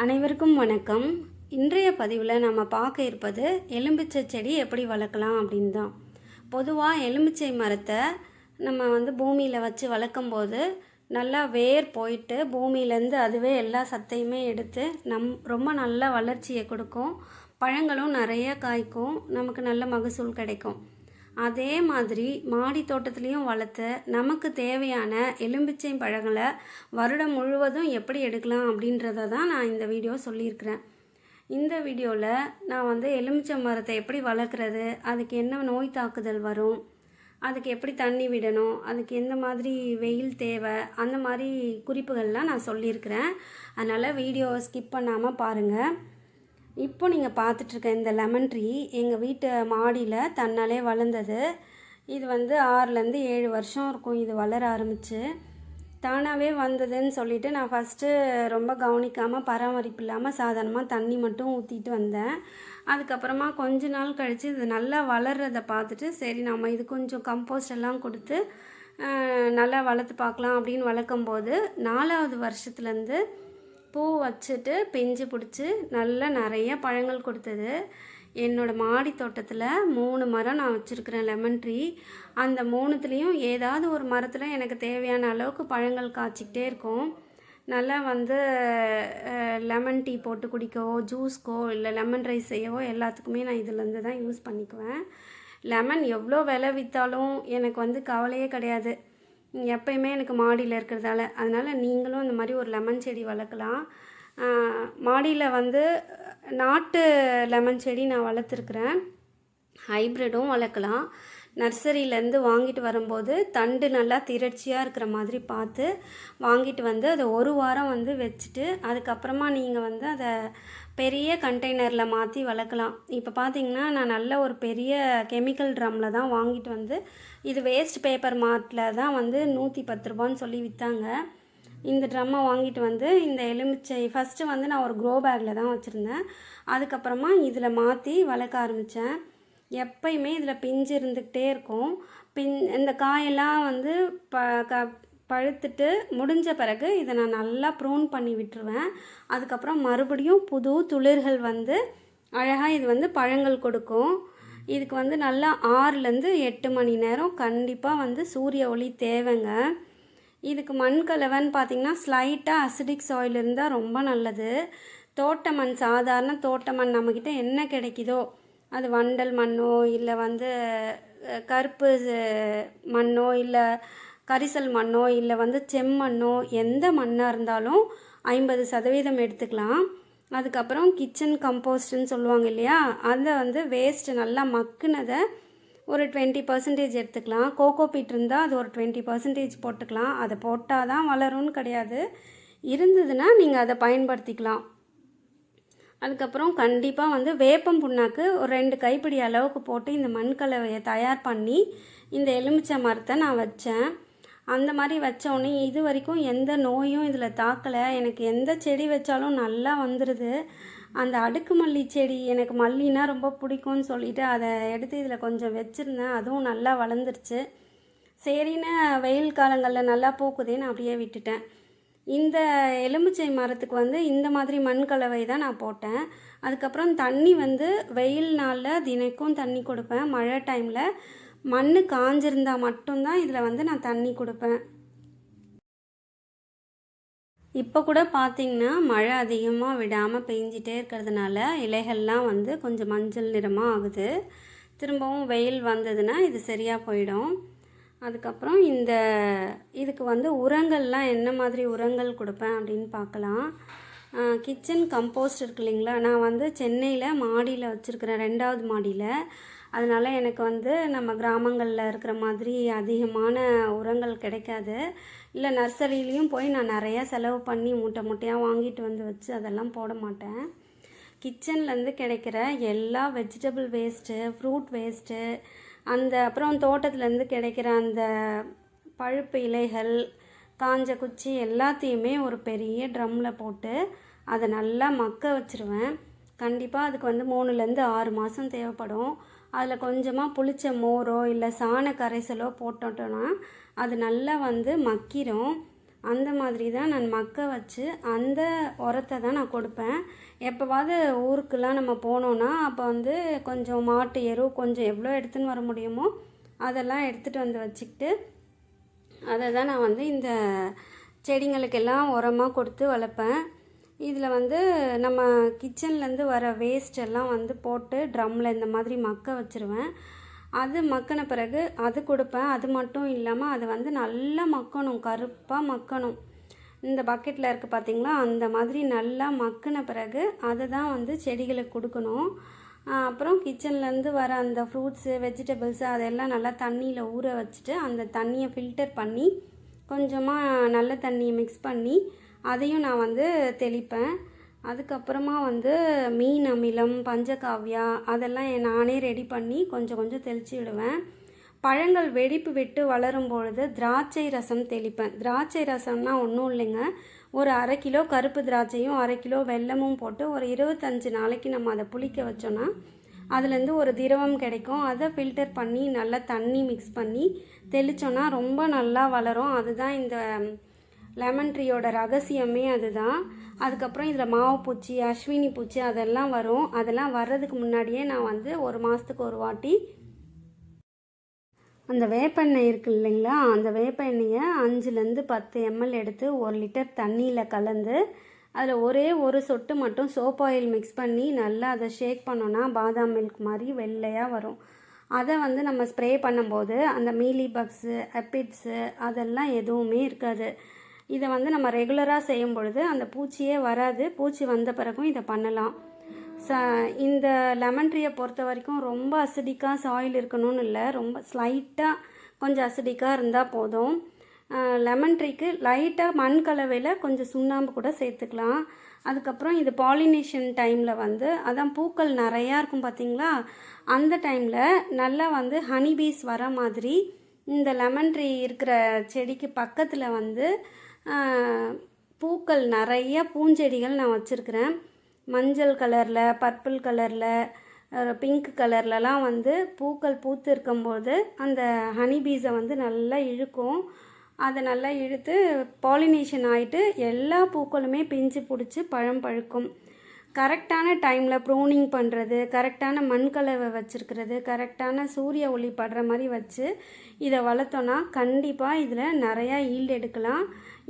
அனைவருக்கும் வணக்கம். இன்றைய பதிவில் நம்ம பார்க்க இருப்பது எலும்பிச்சை செடி எப்படி வளர்க்கலாம் அப்படின்னு தான் பொதுவாக எலுமிச்சை மரத்தை நம்ம வந்து பூமியில் வச்சு வளர்க்கும் போது நல்லா வேர் போயிட்டு பூமியிலேருந்து அதுவே எல்லா சத்தையுமே எடுத்து நம் ரொம்ப நல்ல வளர்ச்சியை கொடுக்கும். பழங்களும் நிறைய காய்க்கும். நமக்கு நல்ல மகசூல் கிடைக்கும். அதே மாதிரி மாடி தோட்டத்துலேயும் வளர்த்து நமக்கு தேவையான எலும்பிச்சை பழங்களை வருடம் முழுவதும் எப்படி எடுக்கலாம் அப்படின்றத தான் நான் இந்த வீடியோ சொல்லியிருக்கிறேன். இந்த வீடியோவில் நான் வந்து எலுமிச்சை மரத்தை எப்படி வளர்க்குறது அதுக்கு என்ன நோய் தாக்குதல் வரும் அதுக்கு எப்படி தண்ணி விடணும் அதுக்கு எந்த மாதிரி வெயில் தேவை அந்த மாதிரி குறிப்புகள்லாம் நான் சொல்லியிருக்கிறேன். அதனால் வீடியோவை ஸ்கிப் பண்ணாமல் பாருங்கள் இப்போ நீங்கள் பார்த்துட்ருக்க இந்த லெமன் ட்ரீ எங்கள் வீட்டு மாடியில் தன்னாலே வளர்ந்தது. இது வந்து ஆறுலேருந்து ஏழு வருஷம் இருக்கும் இது வளர ஆரம்பிச்சு. தானாகவே வந்ததுன்னு சொல்லிட்டு நான் ஃபஸ்ட்டு ரொம்ப கவனிக்காமல் பராமரிப்பு இல்லாமல் சாதாரணமாக தண்ணி மட்டும் ஊற்றிட்டு வந்தேன். அதுக்கப்புறமா கொஞ்ச நாள் கழித்து இது நல்லா வளர்றதை பார்த்துட்டு சரி நம்ம இது கொஞ்சம் கம்போஸ்ட் எல்லாம் கொடுத்து நல்லா வளர்த்து பார்க்கலாம் அப்படின்னு வளர்க்கும்போது நாலாவது வருஷத்துலேருந்து பூ வச்சுட்டு பிஞ்சு பிடிச்சி நல்லா நிறைய பழங்கள் கொடுத்தது. என்னோடய மாடி தோட்டத்தில் மூணு மரம் நான் வச்சுருக்கிறேன் லெமன் ட்ரீ அந்த மூணுத்துலேயும் ஏதாவது ஒரு மரத்தில் எனக்கு தேவையான அளவுக்கு பழங்கள் காய்ச்சிக்கிட்டே இருக்கும். நல்லா வந்து லெமன் டீ போட்டு குடிக்கவோ ஜூஸ்க்கோ இல்லை லெமன் ரைஸ் செய்யவோ எல்லாத்துக்குமே நான் இதுலேருந்து தான் யூஸ் பண்ணிக்குவேன். லெமன் எவ்வளோ விலை விற்றாலும் எனக்கு வந்து கவலையே கிடையாது. எப்பயுமே எனக்கு மாடியில் இருக்கிறதால. அதனால் நீங்களும் இந்த மாதிரி ஒரு லெமன் செடி வளர்க்கலாம். மாடியில் வந்து நாட்டு லெமன் செடி நான் வளர்த்துருக்குறேன். ஹைப்ரிடும் வளர்க்கலாம். நர்சரியிலேருந்து வாங்கிட்டு வரும்போது தண்டு நல்லா திரட்சியாக இருக்கிற மாதிரி பார்த்து வாங்கிட்டு வந்து அதை ஒரு வாரம் வந்து வச்சுட்டு அதுக்கப்புறமா நீங்கள் வந்து அதை பெரிய கண்டெய்னரில் மாற்றி வளர்க்கலாம். இப்போ பார்த்தீங்கன்னா நான் நல்ல ஒரு பெரிய கெமிக்கல் ட்ரம்மில் தான் வாங்கிட்டு வந்து இது வேஸ்ட் பேப்பர் மார்ட்டில் தான் வந்து நூற்றி பத்து ரூபான்னு சொல்லி விற்றாங்க இந்த ட்ரம்மை வாங்கிட்டு வந்து இந்த எலுமிச்சை ஃபஸ்ட்டு வந்து நான் ஒரு க்ரோ பேக்கில் தான் வச்சுருந்தேன். அதுக்கப்புறமா இதில் மாற்றி வளர்க்க ஆரம்பித்தேன் எப்பயுமே இதில் பிஞ்சு இருந்துக்கிட்டே இருக்கும். பின் இந்த காயெல்லாம் வந்து ப க பழுத்துட்டு முடிஞ்ச பிறகு இதை நான் நல்லா ப்ரூன் பண்ணி விட்டுருவேன். அதுக்கப்புறம் மறுபடியும் புது துளிர்கள் வந்து அழகாக இது வந்து பழங்கள் கொடுக்கும். இதுக்கு வந்து நல்லா ஆறுலேருந்து எட்டு மணி நேரம் கண்டிப்பாக வந்து சூரிய ஒளி தேவைங்க. இதுக்கு மண் கலவைன்னு பார்த்திங்கன்னா ஸ்லைட்டாக அசிடிக் சாயில் இருந்தால் ரொம்ப நல்லது. தோட்ட மண் சாதாரண தோட்ட மண் நம்மக்கிட்ட என்ன கிடைக்குதோ அது வண்டல் மண்ணோ இல்லை வந்து கருப்பு மண்ணோ இல்லை கரிசல் மண்ணோ இல்லை வந்து செம்மண்ணோ எந்த மண்ணாக இருந்தாலும் ஐம்பது சதவீதம் எடுத்துக்கலாம். அதுக்கப்புறம் கிச்சன் கம்போஸ்ட்னு சொல்லுவாங்க இல்லையா? அதை வந்து வேஸ்ட் நல்லா மக்குனதை ஒரு டுவெண்ட்டி பர்சன்டேஜ் எடுத்துக்கலாம். கோகோ பீட் இருந்தால் அது ஒரு டுவெண்ட்டி பர்சன்டேஜ் போட்டுக்கலாம். அதை போட்டால் தான் வளரும்னு கிடையாது. இருந்ததுன்னா நீங்கள் அதை பயன்படுத்திக்கலாம். அதுக்கப்புறம் கண்டிப்பாக வந்து வேப்பம் புண்ணாக்கு ஒரு ரெண்டு கைப்பிடி அளவுக்கு போட்டு இந்த மண் கலவையை தயார் பண்ணி இந்த எலுமிச்சை மரத்தை நான் வச்சேன். அந்த மாதிரி வச்சோடனே இது வரைக்கும் எந்த நோயும் இதில் தாக்கலை. எனக்கு எந்த செடி வச்சாலும் நல்லா வந்துடுது அந்த அடுக்கு மல்லி செடி எனக்கு மல்லினா ரொம்ப பிடிக்கும்னு சொல்லிட்டு அதை எடுத்து இதில் கொஞ்சம் வச்சுருந்தேன். அதுவும் நல்லா வளர்ந்துருச்சு. சரின்னு வெயில் காலங்களில் நல்லா பூக்குதேன்னு அப்படியே விட்டுட்டேன். இந்த எலுமிச்சை மரத்துக்கு வந்து இந்த மாதிரி மண் கலவை தான் நான் போட்டேன். அதுக்கப்புறம் தண்ணி வந்து வெயில் நாளில் தினைக்கும் தண்ணி கொடுப்பேன். மழை டைமில் மண் காஞ்சிருந்தா மட்டும்தான் இதில் வந்து நான் தண்ணி கொடுப்பேன். இப்போ கூட பார்த்திங்கன்னா மழை அதிகமாக விடாமல் பெஞ்சிட்டே இருக்கிறதுனால இலைகள்லாம் வந்து கொஞ்சம் மஞ்சள் நிறமாக ஆகுது. திரும்பவும் வெயில் வந்ததுன்னா இது சரியாக போயிடும். அதுக்கப்புறம் இந்த இதுக்கு வந்து உரங்கள்லாம் என்ன மாதிரி உரங்கள் கொடுப்பேன் அப்படின்னு பார்க்கலாம். கிச்சன் கம்போஸ்ட் இருக்கு இல்லைங்களா? நான் வந்து சென்னையில் மாடியில் வச்சுருக்கிறேன் ரெண்டாவது மாடியில். அதனால் எனக்கு வந்து நம்ம கிராமங்களில் இருக்கிற மாதிரி அதிகமான உரங்கள் கிடைக்காது. இல்லை நர்சரியிலையும் போய் நான் நிறையா செலவு பண்ணி மூட்டை மூட்டையாக வாங்கிட்டு வந்து வச்சு அதெல்லாம் போட மாட்டேன். கிச்சன்லேருந்து கிடைக்கிற எல்லா வெஜிடபிள் வேஸ்ட்டு ஃப்ரூட் வேஸ்ட்டு அந்த அப்புறம் தோட்டத்துலேருந்து கிடைக்கிற அந்த பழுப்பு இலைகள் காஞ்ச குச்சி எல்லாத்தையுமே ஒரு பெரிய ட்ரம்மில் போட்டு அதை நல்லா மக்க வச்சுருவேன். கண்டிப்பாக அதுக்கு வந்து மூணுலேருந்து ஆறு மாதம் தேவைப்படும். அதில் கொஞ்சமாக புளிச்ச மோரோ இல்லை சாண கரைசலோ போட்டுட்டோன்னா அது நல்லா வந்து மக்கிரும். அந்த மாதிரி தான் நான் மக்க வச்சு அந்த உரத்தை தான் நான் கொடுப்பேன். எப்போவாவது ஊருக்குலாம் நம்ம போனோன்னா அப்போ வந்து கொஞ்சம் மாட்டு எரு கொஞ்சம் எவ்வளோ எடுத்துன்னு வர முடியுமோ அதெல்லாம் எடுத்துகிட்டு வந்து வச்சுக்கிட்டு அதை தான் நான் வந்து இந்த செடிங்களுக்கெல்லாம் உரமாக கொடுத்து வளர்ப்பேன். இதில் வந்து நம்ம கிச்சன்லேருந்து வர வேஸ்ட் எல்லாம் வந்து போட்டு ட்ரம்மில் இந்த மாதிரி மக்க வச்சுருவேன். அது மக்கின பிறகு அது கொடுப்பேன். அது மட்டும் இல்லாமல் அது வந்து நல்லா மக்கணும் கருப்பாக மக்கணும். இந்த பக்கெட்டில் இருக்குது பார்த்தீங்களா அந்த மாதிரி நல்லா மக்கின பிறகு அதை தான் வந்து செடிகளுக்கு கொடுக்கணும். அப்புறம் கிச்சன்லேருந்து வர அந்த ஃப்ரூட்ஸு வெஜிடபிள்ஸு அதெல்லாம் நல்லா தண்ணியில் ஊற வச்சுட்டு அந்த தண்ணியை ஃபில்டர் பண்ணி கொஞ்சமாக நல்ல தண்ணியை மிக்ஸ் பண்ணி அதையும் நான் வந்து தெளிப்பேன். அதுக்கப்புறமா வந்து மீன் அமிலம் பஞ்சகாவ்யா அதெல்லாம் நானே ரெடி பண்ணி கொஞ்சம் கொஞ்சம் தெளித்து விடுவேன். பழங்கள் வெடிப்பு விட்டு வளரும் பொழுது திராட்சை ரசம் தெளிப்பேன். திராட்சை ரசம்னா ஒன்றும் இல்லைங்க. ஒரு அரை கிலோ கருப்பு திராட்சையும் அரை கிலோ வெல்லமும் போட்டு ஒரு இருபத்தஞ்சு நாளைக்கு நம்ம அதை புளிக்க வச்சோன்னா அதுலேருந்து ஒரு திரவம் கிடைக்கும். அதை ஃபில்டர் பண்ணி நல்லா தண்ணி மிக்ஸ் பண்ணி தெளித்தோன்னா ரொம்ப நல்லா வளரும். அதுதான் இந்த லெமன் ட்ரீயோட ரகசியமே அதுதான். அதுக்கப்புறம் இதில் மாவு பூச்சி அஸ்வினி பூச்சி அதெல்லாம் வரும். அதெல்லாம் வர்றதுக்கு முன்னாடியே நான் வந்து ஒரு மாதத்துக்கு ஒரு வாட்டி அந்த வேப்பெண்ணெய் இருக்கு இல்லைங்களா? அந்த வேப்ப எண்ணெயை அஞ்சுலேருந்து பத்து எம்எல் எடுத்து ஒரு லிட்டர் தண்ணியில் கலந்து அதில் ஒரே ஒரு சொட்டு மட்டும் சோப் ஆயில் மிக்ஸ் பண்ணி நல்லா அதை ஷேக் பண்ணோன்னா பாதாம் மில்க் மாதிரி வெள்ளையாக வரும். அதை வந்து நம்ம ஸ்ப்ரே பண்ணும்போது அந்த மீலி பக்ஸு அப்பிட்ஸு அதெல்லாம் எதுவுமே இருக்காது. இதை வந்து நம்ம ரெகுலராக செய்யும் பொழுது அந்த பூச்சியே வராது. பூச்சி வந்த பிறகும் இதை பண்ணலாம். ச இந்த லெமன் ட்ரீயை பொறுத்த வரைக்கும் ரொம்ப அசிடிக்காக சாயில் இருக்கணும்னு இல்லை. ரொம்ப ஸ்லைட்டாக கொஞ்சம் அசிடிக்காக இருந்தால் போதும். லெமன் ட்ரீக்கு லைட்டாக மண் கலவையில் கொஞ்சம் சுண்ணாம்பு கூட சேர்த்துக்கலாம். அதுக்கப்புறம் இது பாலினேஷன் டைமில் வந்து அதான் பூக்கள் நிறையா இருக்கும் பார்த்தீங்களா அந்த டைமில் நல்லா வந்து ஹனி பீஸ் வர மாதிரி இந்த லெமன் ட்ரீ இருக்கிற செடிக்கு பக்கத்தில் வந்து பூக்கள் நிறைய பூஞ்செடிகள் நான் வச்சுருக்கிறேன். மஞ்சள் கலரில் பர்பிள் கலரில் பிங்க் கலர்லலாம் வந்து பூக்கள் பூத்து இருக்கும்போது அந்த ஹனி பீஸை வந்து நல்லா இழுக்கும். அதை நல்லா இழுத்து பாலினேஷன் ஆகிட்டு எல்லா பூக்களுமே பிஞ்சு பிடிச்சி பழம் பழுக்கும். கரெக்டான டைமில் ப்ரூனிங் பண்ணுறது கரெக்டான மண் கலவை வச்சுருக்கிறது கரெக்டான சூரிய ஒளி படுற மாதிரி வச்சு இதை வளர்த்தோன்னா கண்டிப்பாக இதில் நிறையா ஈல்டு எடுக்கலாம்.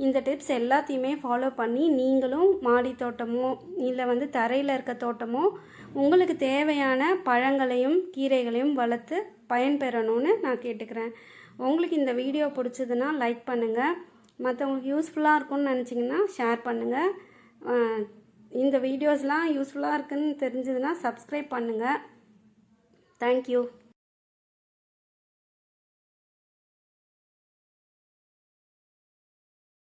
இந்த டிப்ஸ் எல்லாத்தையுமே ஃபாலோ பண்ணி நீங்களும் மாடி தோட்டமோ இல்லை வந்து தரையில் இருக்க தோட்டமோ உங்களுக்கு தேவையான பழங்களையும் கீரைகளையும் வளர்த்து பயன்பெறணும்னு நான் கேட்டுக்கிறேன். உங்களுக்கு இந்த வீடியோ பிடிச்சதுன்னா லைக் பண்ணுங்கள் மற்றவங்களுக்கு யூஸ்ஃபுல்லாக இருக்கும்னு நினச்சிங்கன்னா ஷேர் பண்ணுங்கள் இந்த வீடியோஸ்லாம் யூஸ்ஃபுல்லாக இருக்குன்னு தெரிஞ்சதுன்னா சப்ஸ்கிரைப் பண்ணுங்கள் தேங்க்யூ